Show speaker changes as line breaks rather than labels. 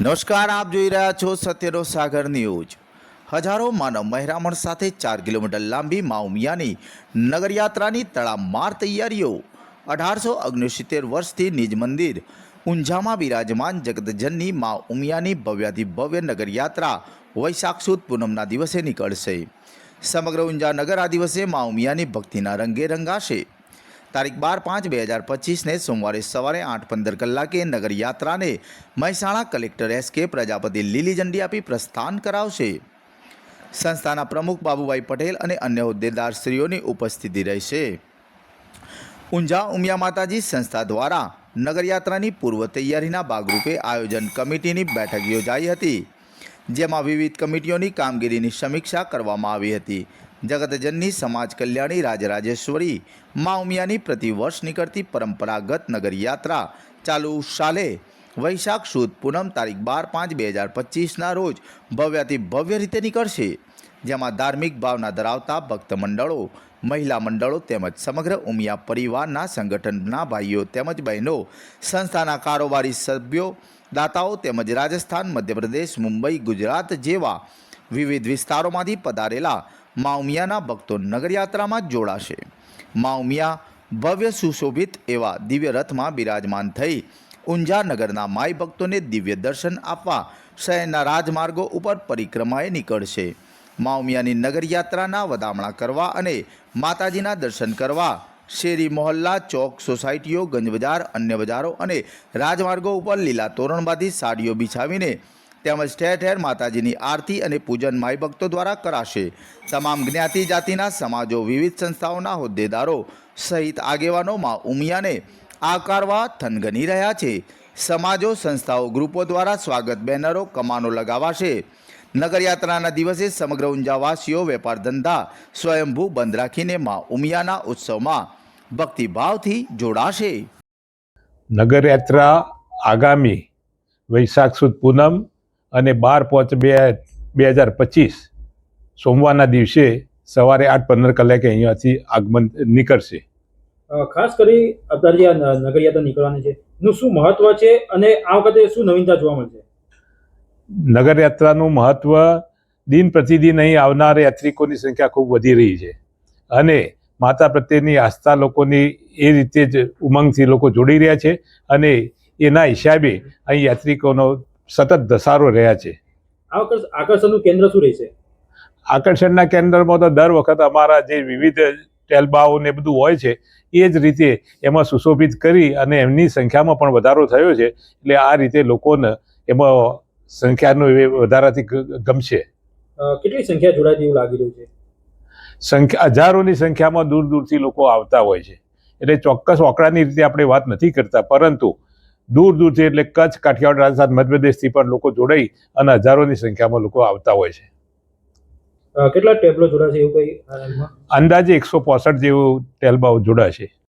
નમસ્કાર, આપ જોઈ રહ્યા છો સત્યનો સાગર ન્યૂઝ. હજારો માનવ મહેરામણ સાથે ચાર કિલોમીટર લાંબી માઉમિયાની નગરયાત્રાની તડામાર તૈયારીઓ. અઢારસો ઓગણસિત્તેર વર્ષથી નિજ મંદિર, ઊંઝામાં બિરાજમાન જગતજનની મા ઉમિયાની ભવ્યાથી ભવ્ય નગરયાત્રા વૈશાખ સુદ પૂનમના દિવસે નીકળશે. સમગ્ર ઊંઝા નગર આ દિવસે મા ઉમિયાની ભક્તિના રંગે રંગાશે. તારીખ બાર પાંચ બે હજાર પચીસને સોમવારે સવારે આઠ પંદર કલાકે નગરયાત્રાને મહેસાણા કલેક્ટર એસ કે પ્રજાપતિ લીલી ઝંડી આપી પ્રસ્થાન કરાવશે. સંસ્થાના પ્રમુખ બાબુભાઈ પટેલ અને અન્ય હોદ્દેદારશ્રીઓની ઉપસ્થિતિ રહેશે. ઊંઝા ઉમિયા માતાજી સંસ્થા દ્વારા નગરયાત્રાની પૂર્વ તૈયારીના ભાગરૂપે આયોજન કમિટીની બેઠક યોજાઈ હતી, જેમાં વિવિધ કમિટીઓની કામગીરીની સમીક્ષા કરવામાં આવી હતી. જગતજનની સમાજ કલ્યાણી રાજરાજેશ્વરી મા ઉમિયાની પ્રતિવર્ષ નીકળતી પરંપરાગત નગરયાત્રા ચાલુ સાલે વૈશાખ સુદ પૂનમ તારીખ બાર પાંચ બે હજાર પચીસના રોજ ભવ્યાથી ભવ્ય રીતે નીકળશે, જેમાં ધાર્મિક ભાવના ધરાવતા ભક્ત મંડળો, મહિલા મંડળો તેમજ સમગ્ર ઉમિયા પરિવારના સંગઠનના ભાઈઓ તેમજ બહેનો, સંસ્થાના કારોબારી સભ્યો, દાતાઓ તેમજ રાજસ્થાન, મધ્યપ્રદેશ, મુંબઈ, ગુજરાત જેવા વિવિધ વિસ્તારોમાંથી પધારેલા માઉમિયાના ભક્તો નગરયાત્રામાં જોડાશે. માઉમિયા ભવ્ય સુશોભિત એવા દિવ્ય રથમાં બિરાજમાન થઈ ઊંઝા નગરના માઈ ભક્તોને દિવ્ય દર્શન આપવા શહેરના રાજમાર્ગો ઉપર પરિક્રમાએ નીકળશે. માઉમિયાની નગરયાત્રાના વધામણા કરવા અને માતાજીના દર્શન કરવા શેરી મોહલ્લા, ચોક, સોસાયટીઓ ગંજ બજાર અન્ય બજારો અને રાજમાર્ગો ઉપર લીલા તોરણ સાડીઓ બિછાવીને તેમજ ઠેર ઠેર માતાજીની આરતી અને પૂજન માઈ ભક્તો દ્વારા કરાશે. તમામ જ્ઞાતિ જાતિના સમાજો વિવિધ સંસ્થાઓના હોદ્દેદારો સહિત આગેવાનોમાં ઉમિયાને આકારવા થનગની રહ્યા છે. સમાજો, સંસ્થાઓ, ગ્રુપો દ્વારા સ્વાગત બેનરો કમાનો લગાવાશે. નગરયાત્રાના દિવસે સમગ્ર ઊંઝાવાસીઓ વેપાર ધંધા સ્વયંભૂ બંધ રાખીને મા ઉમિયાના ઉત્સવમાં ભક્તિભાવથી જોડાશે.
નગરયાત્રા આગામી વૈશાખ સુદ પૂનમ અને બાર પાંચ બે બે હજાર પચીસ સોમવારના દિવસે સવારે આઠ પંદર કલાકે અહીંયાથી આગમન નીકળશે.
ખાસ કરી અત્યારે આ નગરયાત્રા નીકળવાની છે. નું શું મહત્વ છે અને આ વખતે શું નવીનતા જોવા મળશે?
નગરયાત્રાનું મહત્વ દિન પ્રતિદિન અહીં આવનાર યાત્રિકોની સંખ્યા ખૂબ વધી રહી છે. અને માતા પ્રત્યેની આસ્થા લોકોની એ રીતે જ ઉમંગથી લોકો જોડી રહ્યા છે અને એના હિસાબે અહીં યાત્રિકોનો સતત ધસારો રહ્યા છે.
આકર્ષણનું કેન્દ્ર શું રહેશે?
આકર્ષણના કેન્દ્રમાં તો દર વખત અમારા જે વિવિધ ટેલબાઓ ને બધું હોય છે એ જ રીતે એમાં સુશોભિત કરી અને એમની સંખ્યામાં પણ વધારો થયો છે એટલે આ રીતે લોકોને એમાં સંખ્યાનો વધારાથી ગમશે.
કેટલી સંખ્યા જોડાય એવું લાગી રહ્યું છે?
સંખ્યા હજારોની સંખ્યામાં દૂર દૂરથી લોકો આવતા હોય છે. એટલે ચોક્કસ ઓકળાની રીતે આપણે વાત નથી કરતા પરંતુ દૂર દૂરથી એટલે કચ્છ કાઠિયાવાડ રાજસ્થાન મધ્યપ્રદેશથી પણ લોકો જોડાઈ અને હજારોની સંખ્યામાં લોકો આવતા હોય છે.
કેટલા ટેબલો જોડાશે એવું કઈ
અંદાજે એકસો પોસઠ જેવું ટેલબાઓ જોડાશે.